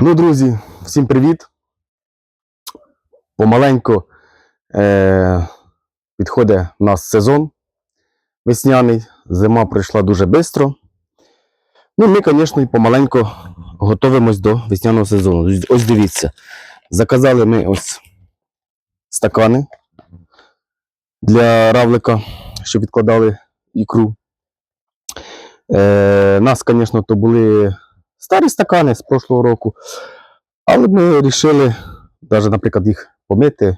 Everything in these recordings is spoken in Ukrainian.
Ну, друзі, всім привіт. Помаленьку е- підходить у нас сезон весняний, зима прийшла дуже швидко. Ну, ми, звісно, і помаленьку готуємось до весняного сезону. Ось дивіться, заказали ми ось стакани для равлика, щоб відкладали ікру. Е, нас, звісно, то були старі стакани з прошлого року, але ми вирішили, навіть, наприклад, їх помити.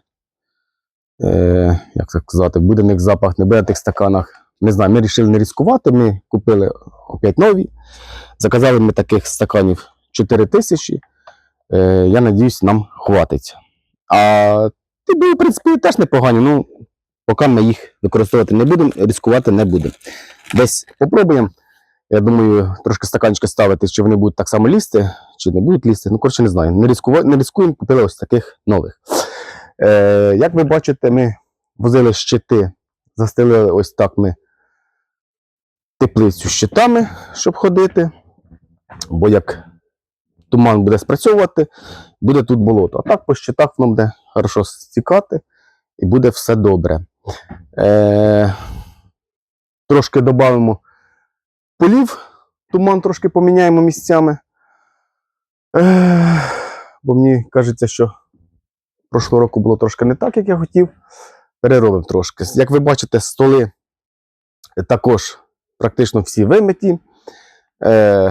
Е, як це сказати, буде в них запах, не буде в тих стаканах. Не знаю, ми вирішили не ризикувати. Ми купили опять нові. Заказали ми таких стаканів 4 тисячі. Е, я надіюсь, нам хватить. А ті були, в принципі, теж непогані. Ну, поки ми їх використовувати не будемо, ризикувати не будемо. Десь попробуємо. Я думаю, трошки стаканчики ставити, чи вони будуть так само лізти, чи не будуть лізти. Ну, коротше, не знаю. Не, ризикува... не ризикуємо, купили ось таких нових. Е, як ви бачите, ми возили щити, застелили ось так ми теплицю щитами, щоб ходити. Бо як туман буде спрацьовувати, буде тут болото. А так по щитах воно буде хорошо стікати і буде все добре. Е, трошки додамо полів, туман трошки поміняємо місцями. Бо мені кажеться, що прошлого року було трошки не так, як я хотів. Переробимо трошки. Як ви бачите, столи також практично всі вимиті. Е,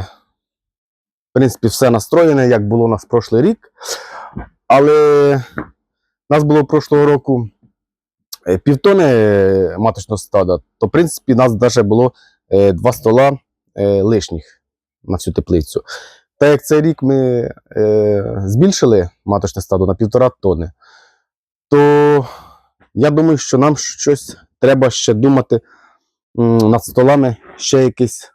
в принципі, все настроєне, як було у нас прошлий рік. Але нас було прошлого року е, півтони е, маточного стада, то, в принципі, нас навіть було два стола е, лишніх на всю теплицю. Так як цей рік ми е, збільшили маточне стадо на півтора тони, то я думаю, що нам щось треба ще думати над столами, ще якесь,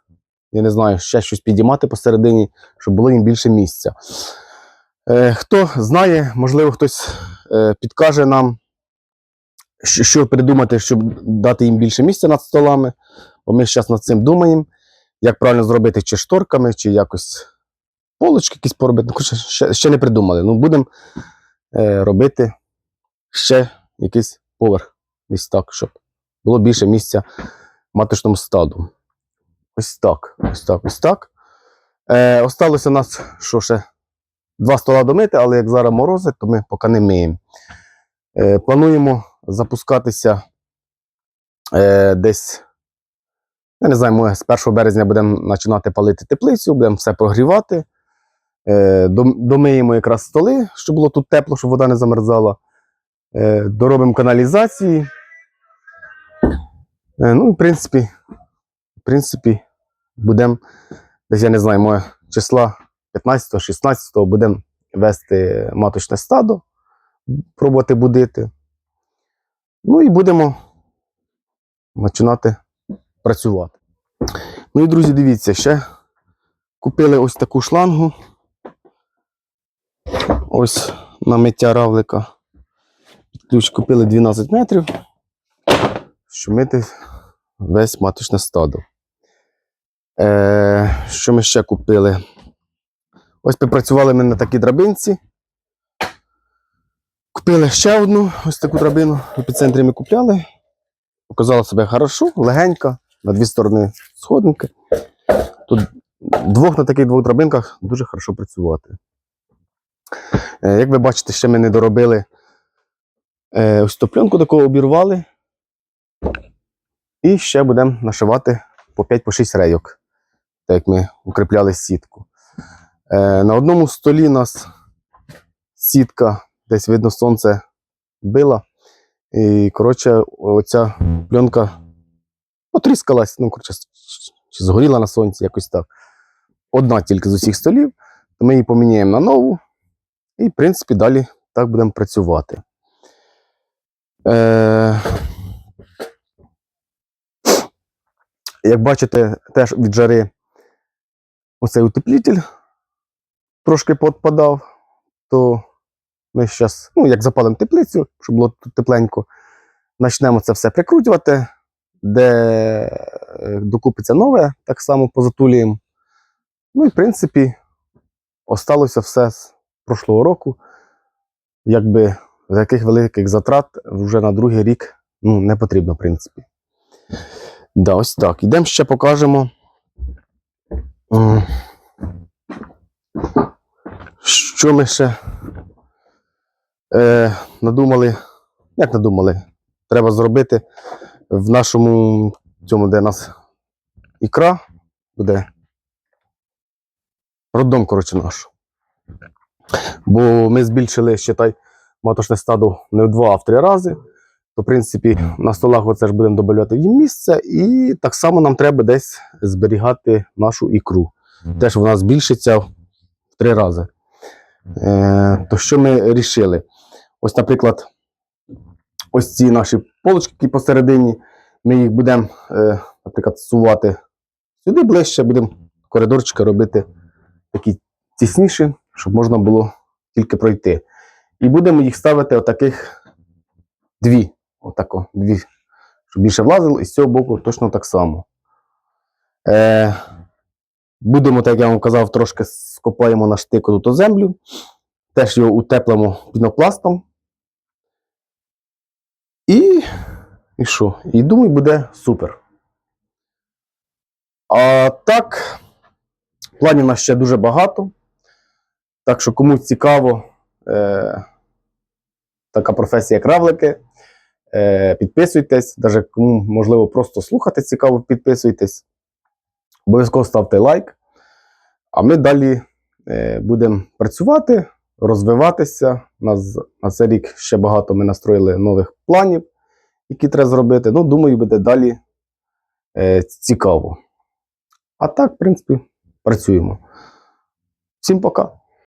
я не знаю, ще щось підіймати посередині, щоб було їм більше місця. Е, хто знає, можливо, хтось е, підкаже нам, що придумати, щоб дати їм більше місця над столами. Бо ми зараз над цим думаємо, як правильно зробити, чи шторками, чи якось полочки якісь поробити. Ну, ще, ще не придумали. Ну, будемо е, робити ще якийсь поверх. Десь так, щоб було більше місця маточному стаду. Ось так. Ось так, ось так. Е, осталося у нас, що ще, два стола домити, але як зараз морози, то ми поки не миємо. Е, плануємо запускатися е, десь я не знаю, ми з 1 березня будемо починати палити теплицю, будемо все прогрівати. Е, домиємо якраз столи, щоб було тут тепло, щоб вода не замерзала. Е, доробимо каналізації. Е, ну і в принципі, в принципі, будемо, десь я не знаю, моє числа 15-16 будемо вести маточне стадо, пробувати будити. Ну і будемо починати працювати. Ну і друзі, дивіться, ще купили ось таку шлангу. Ось на миття равлика. Ключ купили 12 метрів, щоб мити весь маточне стадо. Е, що ми ще купили? Ось попрацювали ми на такій драбинці. Купили ще одну ось таку драбину. В епіцентрі ми купляли. Показала себе хорошо, легенька, на дві сторони сходинки. Тут двох на таких двох драбинках дуже хорошо працювати. Е, Як ви бачите, ще ми не доробили е, ось ту пленку, такого обірвали. І ще будемо нашивати по 5-6 рейок, так як ми укріпляли сітку. Е, На одному столі у нас сітка, десь видно, сонце била. І, коротше, оця пленка потріскалась, ну, коротше, чи згоріла на сонці, якось так. Одна тільки з усіх столів, то ми її поміняємо на нову. І, в принципі, далі так будемо працювати. Е... Як бачите, теж від жари оцей утеплитель трошки підпадав, то ми зараз, ну, як запалимо теплицю, щоб було тут тепленько, почнемо це все прикрутювати, де е, докупиться нове, так само позатулюємо. Ну і в принципі, осталося все з прошлого року. Якби з яких великих затрат вже на другий рік ну, не потрібно, в принципі. Да, ось так. Ідемо ще покажемо. Що ми ще е, надумали. Як надумали? Треба зробити в нашому цьому, де у нас ікра, буде роддом, коротше, наш. Бо ми збільшили, считай, маточне стадо не в два, а в три рази. То, в принципі, на столах оце ж будемо додавати їм місце, і так само нам треба десь зберігати нашу ікру. Теж вона збільшиться в три рази. Е, то що ми рішили? Ось, наприклад, ось ці наші полочки які посередині, ми їх будемо, е, наприклад, сувати сюди ближче, будемо коридорчики робити такі тісніші, щоб можна було тільки пройти. І будемо їх ставити отаких дві. Отако, дві. Щоб більше влазило, і з цього боку точно так само. Е, будемо, так як я вам казав, трошки скопаємо на штику тут землю. Теж його утеплимо пінопластом. І, і що? І думаю, буде супер. А так, планів нас ще дуже багато. Так що, комусь цікаво, е, така професія, як равлики. Е, підписуйтесь, даже кому можливо просто слухати цікаво, підписуйтесь. Обов'язково ставте лайк. А ми далі е, будемо працювати, розвиватися. У нас на цей рік ще багато ми настроїли нових планів, які треба зробити. Ну, думаю, буде далі е, цікаво. А так, в принципі, працюємо. Всім пока!